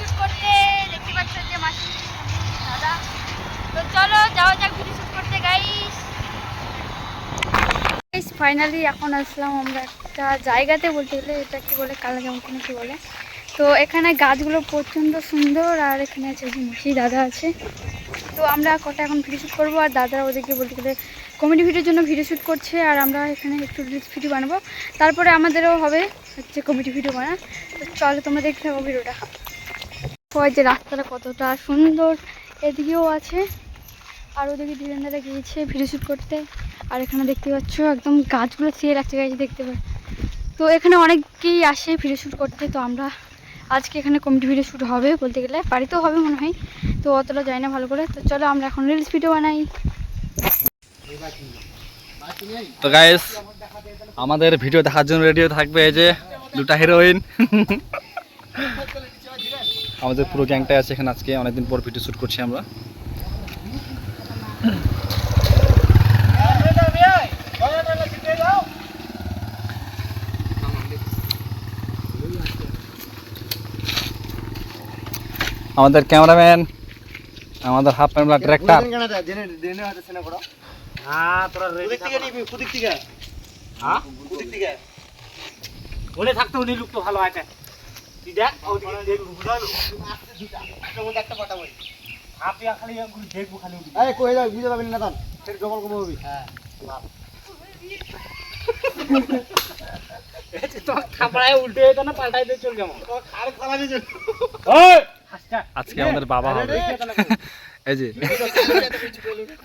Shoot করতে দেখতে যে মাসি দাদা। তো চলো, যাওয়া যাক ভিডিও করতে গাইস ফাইনালি এখন আসলাম আমরা একটা জায়গাতে বলতে গেলে, এটা কি বলে কালা কেমন কি বলে? তো এখানে গাছগুলো প্রচণ্ড সুন্দর, আর এখানে আছে মাসি, দাদা আছে। তো আমরা কটা এখন ভিডিও শ্যুট করব, আর দাদারা ওদেরকে বলতে গেলে কমেডি ভিডিওর জন্য ভিডিও শ্যুট করছে, আর আমরা এখানে একটু রিলস ভিডিও বানাবো। তারপরে আমাদেরও হবে হচ্ছে কমেডি ভিডিও বানা তো চলো, তোমরা দেখতে থাকো ভিডিওটা হয় যে রাস্তাটা কতটা সুন্দর এদিকেও আছে। আর ওদিকে ধীরেন্দ্রা গিয়েছে ভিডিও শ্যুট করতে। আর এখানে দেখতে পাচ্ছ একদম গাছগুলো চেয়ে রাখছে গাছ দেখতে পাচ্ছ। তো এখানে অনেকেই আসে ভিডিও শ্যুট করতে তো আমরা আজকে এখানে কমেডি ভিডিও শ্যুট হবে বলতে গেলে। বাড়িতেও হবে মনে হয় তো অতটা যায় না ভালো করে। তো চলো আমরা এখন রিলস ভিডিও বানাই। তো গাইস আমাদের ভিডিও দেখার জন্য রেডিও থাকবে এই যে দুটা হিরোইন আমাদের পুরো গ্যাংটাই আছে এখানে আজকে অনেকদিন পর ভিডিও শ্যুট করছি আমরা। আমাদের ক্যামেরাম্যান আমাদের হাফ প্যান্ট ডিরেক্টর ওলে থাকতে উনি লোক তো ভালো আছে দেখব। খালি এগুলো দেখব খালি ওদিকে। এই যে তোমার খাপড়ায় উল্টে যেত না পাল্টাই দিয়ে চল যেমন ওই, হাসটা। আজকে আমাদের বাবা হবে। এই যে।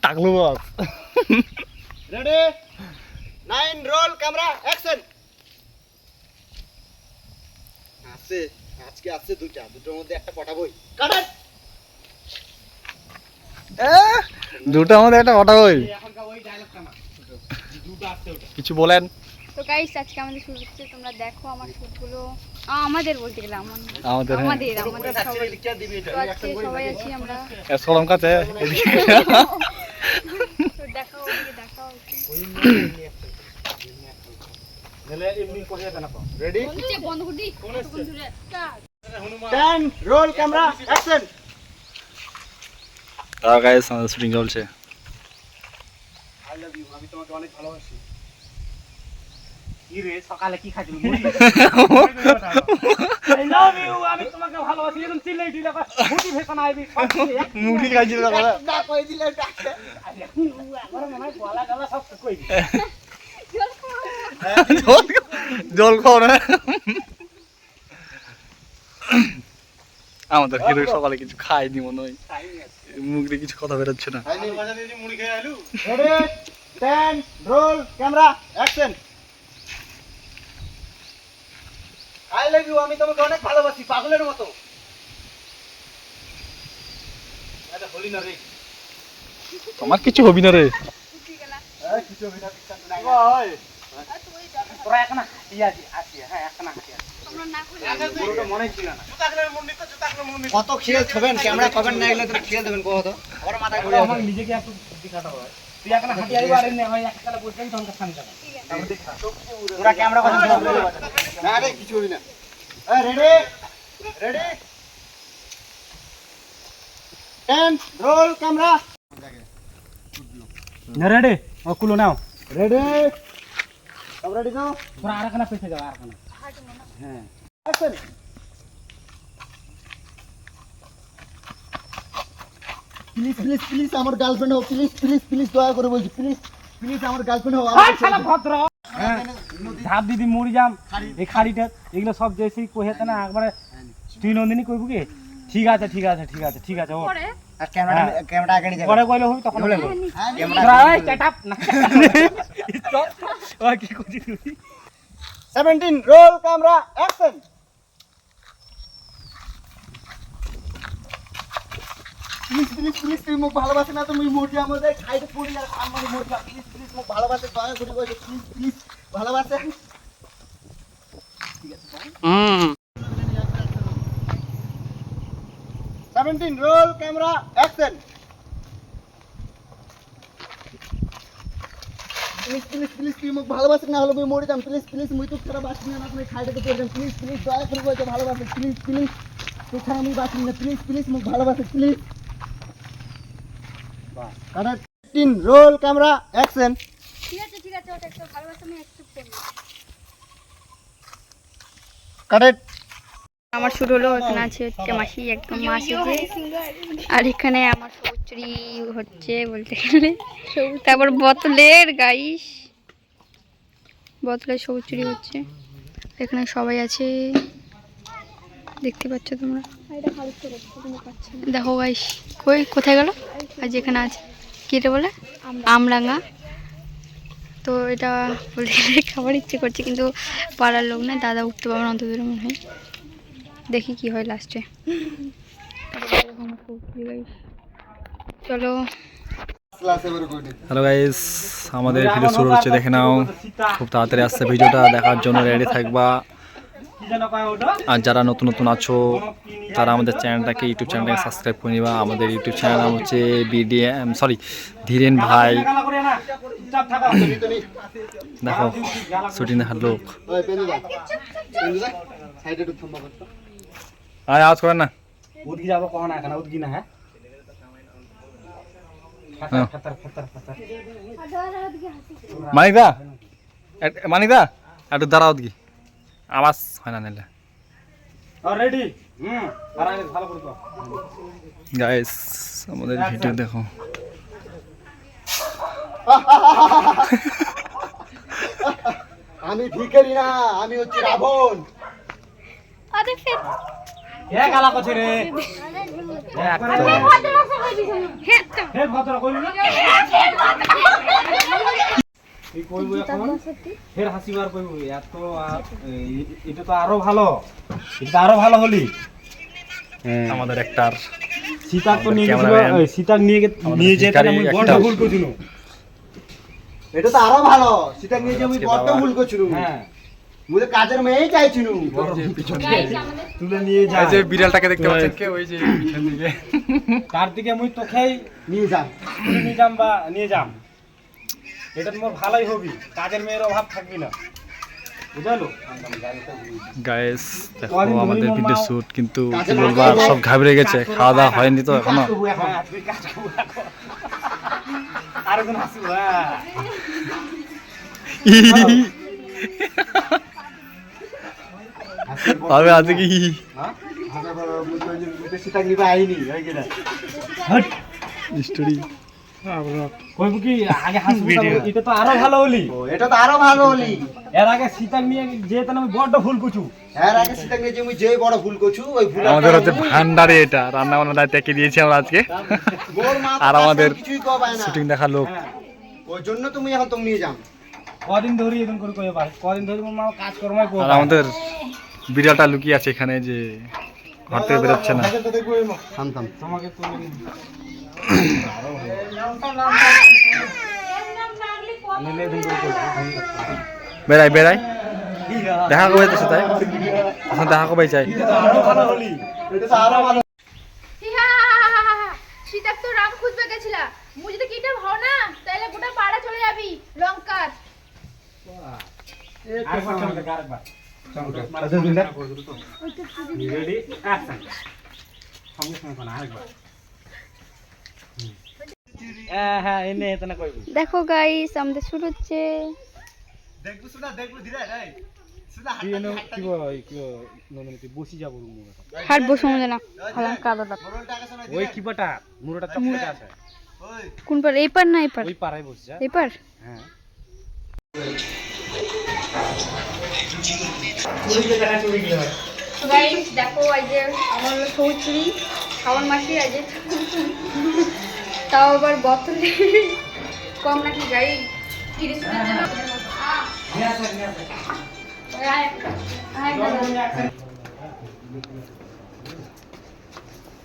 টাকলু boss ready nine roll camera action আছে আজকে আছে দুটা দুটোর মধ্যে একটা পটাবই কাটেন! দুটো আমাদের একটা অটা ওই এই এখনকার ওই ডায়লগটা না দুটো আসছে ওটা কিছু বলেন। তো গাইস আজকে আমাদের শুট হচ্ছে তোমরা দেখো আমার শ্যুটগুলো আমাদের বলতে গেলে আমাদের হ্যাঁ। আমাদের আমাদের সবাই। তো আজকে সবাই আছি আমরা। সরম কাছে ওদিকে দেখাও একটু। এমনি করে যেতে পাও। রেডি বন্ধু, বন্ধ করে দিই কতক্ষণ ধরে? Start. রোল ক্যামেরা অ্যাকশন তাও গাইস আমাদের শুটিং চলছে। আই লাভ ইউ আমি তোমাকে অনেক ভালোবাসি। কি রে সকালে কি খাইছিলি? মুড়ি? আই লাভ ইউ আমি তোমাকে ভালোবাসি। এরকম চিল্লাই দিলে মোটিভেশন আইবি। মুড়ি খাইছিল না কই দিলে ডাকতে আমার মনে হয় গলা গলা সব কই জল জল খাও না। আমাদের হিরো সকালে কিছু খাইনি মনে হয়। মুখ দিয়ে কিছু কথা বেরোচ্ছে না। Roll camera action I love you আমি তোমাকে অনেক ভালোবাসি পাগলের মতো। এটা হলি না রে। তোমার কিছু হবি না রে। কিছু হবে না। তোরা এখন হাঁটি আছি আছি হ্যাঁ এখন হাঁটি আছি মনে কত খেয়ে খাবেন ক্যামেরা পাবেন না এগুলো খেয়ে দেবেন কত ওর মাথায় করে আমার নিজেকে একটু দেখাতে হয় তুই এখন হাঁটি আইবি আর এমনি হয় এককালে বসবেন তখন সামনে যাবে। তোরা ক্যামেরা কথা না রে কিছু হবি না। এই ready? Ready? Ten roll camera. Ready? ও কুলো নাও। রেডি? সব রেডি তো তোরা আর পেছে যাও আর হ্যাঁ। প্লিজ প্লিজ প্লিজ আমার গার্লফ্রেন্ড হও প্লিজ প্লিজ প্লিজ দয়া করে বলছি প্লিজ প্লিজ আমার গার্লফ্রেন্ড হও আই শালা ভদ্র। হ্যাঁ ধাপ দিদি মরি যাম। এই খাড়িটা এগুলো সব যেসি কইতে না একবারে তুই নন্দিনী কইবু কি? ঠিক আছে ঠিক আছে ঠিক আছে ঠিক আছে ও। ক্যামেরা ক্যামেরা আগে নিয়ে পরে কইলে হই তখন বলব ক্যামেরা ওই চেটাপ না ও কি তুই? 17 roll camera action please please please তুই মোক ভালোবাসে না তুমি মুরগি আমাদের খাইতে পড়ি আর আমার মুরগি প্লিজ প্লিজ মোক ভালোবাসে দয়া করে বলছে প্লিজ প্লিজ ভালোবাসে। Seventeen roll camera action please please please তুই মোক ভালোবাসে না হলে মুই মরে যাম প্লিজ প্লিজ মুই তো ছাড়া বাঁচি না তুমি খাইতে পড়ে যাম প্লিজ প্লিজ দয়া করে বলছে ভালোবাসে প্লিজ প্লিজ তোর ছাড়া আমি বাঁচি না? প্লিজ প্লিজ মোক ভালোবাসে প্লিজ কাটার তিন। রোল ক্যামেরা অ্যাকশন ঠিক আছে ঠিক আছে ওটা একটু ভালোবাসা আমি অ্যাকসেপ্ট করব। কাটেট আমার শুরু হলো, এখানে আছে হচ্ছে মাসি, একদম মাসি আর এখানে আমার সৌচুরি হচ্ছে বলতে গেলে। তারপর বোতলের গাইস, বোতলের সৌচুরি হচ্ছে। এখানে সবাই আছে। দেখতে পাচ্ছ তোমরা? দেখো গাইস কই, কোথায় গেল? আজ এখানে আছে। কি এটা বলে? আমরাঙ্গা তো এটা বলতে গেলে খাবার ইচ্ছে করছে, কিন্তু পাড়ার লোক না, দাদা উঠতে পারবে না অত দূরে মনে হয়। দেখি কি হয় লাস্টে চলো। হ্যালো গাইস আমাদের ভিডিও শুরু হচ্ছে দেখে নাও। খুব তাড়াতাড়ি আসছে ভিডিওটা দেখার জন্য রেডি থাকবা। আর যারা নতুন নতুন আছো তারা আমাদের চ্যানেলটাকে ইউটিউব চ্যানেলটাকে সাবস্ক্রাইব করে নিবা। আমাদের ইউটিউব চ্যানেল নাম হচ্ছে বিডিএম সরি ধীরেন ভাই। দেখো শুটিং দেখার লোক। আয় আওয়াজ করেন না। উদগি যাব কখন এখন? উদগি না হ্যাঁ? হ্যাঁ। খাতার খাতার খাতার মানিক দা মানিক দা একটু দাঁড়াও কি আওয়াজ হয় না নিলে। আর। গাইস আমাদের ভিডিও দেখো। আমি ভিখারি না আমি হচ্ছে রাবণ। আরে রে। কইবো এত এটা তো আরও ভালো। এটা আরও ভালো হলি। আমাদের একটার সীতার তো নিয়ে গেছিল সীতার নিয়ে নিয়ে যেতে আমি বড় ভুল করছিল এটা তো আরও ভালো। সেটা নিয়ে যে আমি আজকে ভুল করছিলাম। হ্যাঁ। কাজের মেয়েই তুলে নিয়ে যা। যে বিড়ালটাকে দেখতে পাচ্ছেন কে? ওই যে পিছন দিকে। তার দিকে মুই তোকেই নিয়ে যান তুলে নিয়ে যাম বা নিয়ে যাম। এটা তোমার ভালোই হবি। কাজের মেয়ের অভাব থাকবি না। বুঝালো গাইস দেখো আমাদের ভিডিও শুট কিন্তু সব ঘাবড়ে গেছে। খাওয়া দাওয়া হয়নি তো এখনও। হ্যাঁ। আরেকজন হাসিব হয় কিনা হট। স্টোরি কি এটা তো আরও ভালো হলি। এটা তো আরও ভালো হলি। এর আগে সীতার নিয়ে যেতে আমি বড্ড ভুল করছু। এর আগে সেটা নিয়ে যে আমি যে বড় ওই আমাদের হচ্ছে ভান্ডারে এটা রান্না বান্না দিয়েছি আমরা আজকে। আর আমাদের কো শুটিং দেখা লোক। হ্যাঁ। ওই জন্য তুমি এখন তুমি নিয়ে যাও। কদিন ধরে এরকম করে কদিন ধরে মা কাজ কর্মই কো আমাদের বিড়ালটা লুকিয়ে আছে এখানে যে ঘর থেকে বেরোচ্ছে না। তোমাকে বেড়াই বেড়াই। দেখা কবে তো তাই এখন দেখা কবে চাই। তো সীতাক তো রাম খুঁজবে গেছিলা। মুই যদি কিটা ভাও না তাহলে গোটা পাড়া চলে যাবি লঙ্কার। রেডি অ্যাকশন সঙ্গে সঙ্গে কোন আরেকবার। হ্যাঁ হ্যাঁ কইবি। দেখো গাইস আমাদের শুরু হচ্ছে। দেখব ধীরে হাট বসে না। হালাম কাদা ওই কি মুরোটা আছে। কোন পার এই পার না এই পার ওই বসে যা। এই পার হ্যাঁ। গাইস দেখো আজ যে আমার হলো সৌচুরি খাওয়ার মাসি আজ তাও আবার বোতলে কম নাকি গাই তিরিশ দাদা।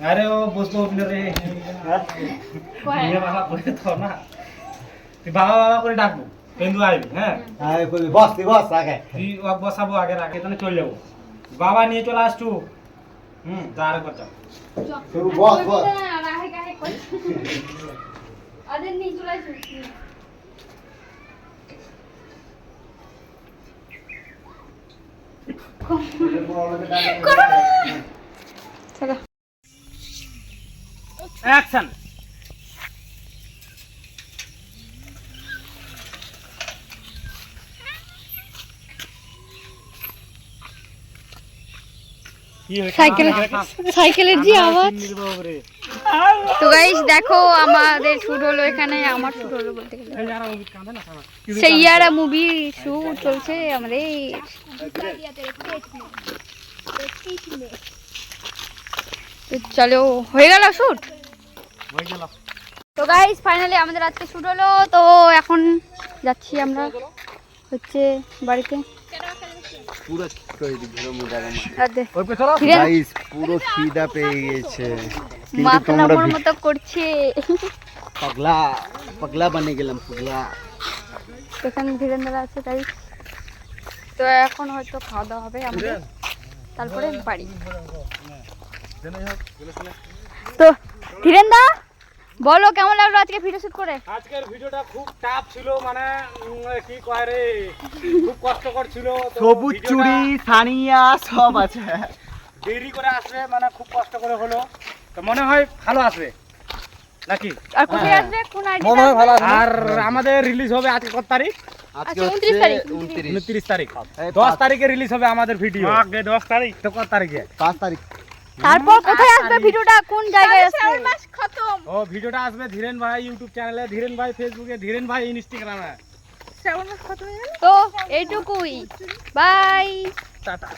আরে ও বসবো উঠলে রে কয়? বাবা করে তো না তুই বাবা বাবা করে ডাকবো পেন্দু আইবি হ্যাঁ? আয় কই বস তুই বস আগে। তুই ওক বসাবো আগে আগে তাহলে চলে যাব। বাবা নিয়ে চলে আসছু। হুম তার কথা তুই বস বস। না, না, আয়, আয়, কয়। আদের নিয়ে চলে আসিস। করো সাইকেল সাইকেলের যে আওয়াজ। তো গাইস দেখো আমাদের শুট হলো এখানে আমার শুট হলো বলতে গেলে। সেইয়ারা মুভি শুট চলছে আমাদের। তো চলো হয়ে গেল শুট তো গাইস ফাইনালি আমাদের আজকে শুট হলো। তো এখন যাচ্ছি আমরা হচ্ছে বাড়িতে। পুরো গাইস খিদা পেয়ে গেছে কিন্তু তোমরা মতো করছে। পাগলা পাগলা বানিয়ে গেলাম পাগলা। এখানে ধীরেন্দ্র আছে তাই। তো এখন হয়তো খাওয়া দাওয়া হবে আমাদের। তারপরে বাড়ি। তো ধীরেন্দা বলো কেমন লাগল আজকে ভিডিও শুট করে? আজকের ভিডিওটা খুব টাফ ছিল মানে কি কয় রে? খুব কষ্টকর ছিল। সবুজ চুড়ি সানিয়া সব আছে। দেরি করে আসবে মানে খুব কষ্ট করে হলো। তো মনে হয় ভালো আসবে। নাকি? আর কোথায় আসবে? কোন আইডি আর আমাদের রিলিজ হবে আজকে কত তারিখ? আজকে আচ্ছা, 29 তারিখ। উনত্রিশ। উনত্রিশ। তারিখ। এই দশ পাঁচ- তারিখে রিলিজ হবে আমাদের ভিডিও দশ তারিখ। তো কত তারিখে? পাঁচ তারিখ। তারপর কোথায় আসবে ভিডিওটা? কোন জায়গায় আসবে? ও ভিডিওটা আসবে ধীরেন ভাই ইউটিউব চ্যানেলে ধীরেন ভাই ফেসবুকে ধীরেন ভাই ইনস্টাগ্রামে তো এইটুকুই। Bye tata.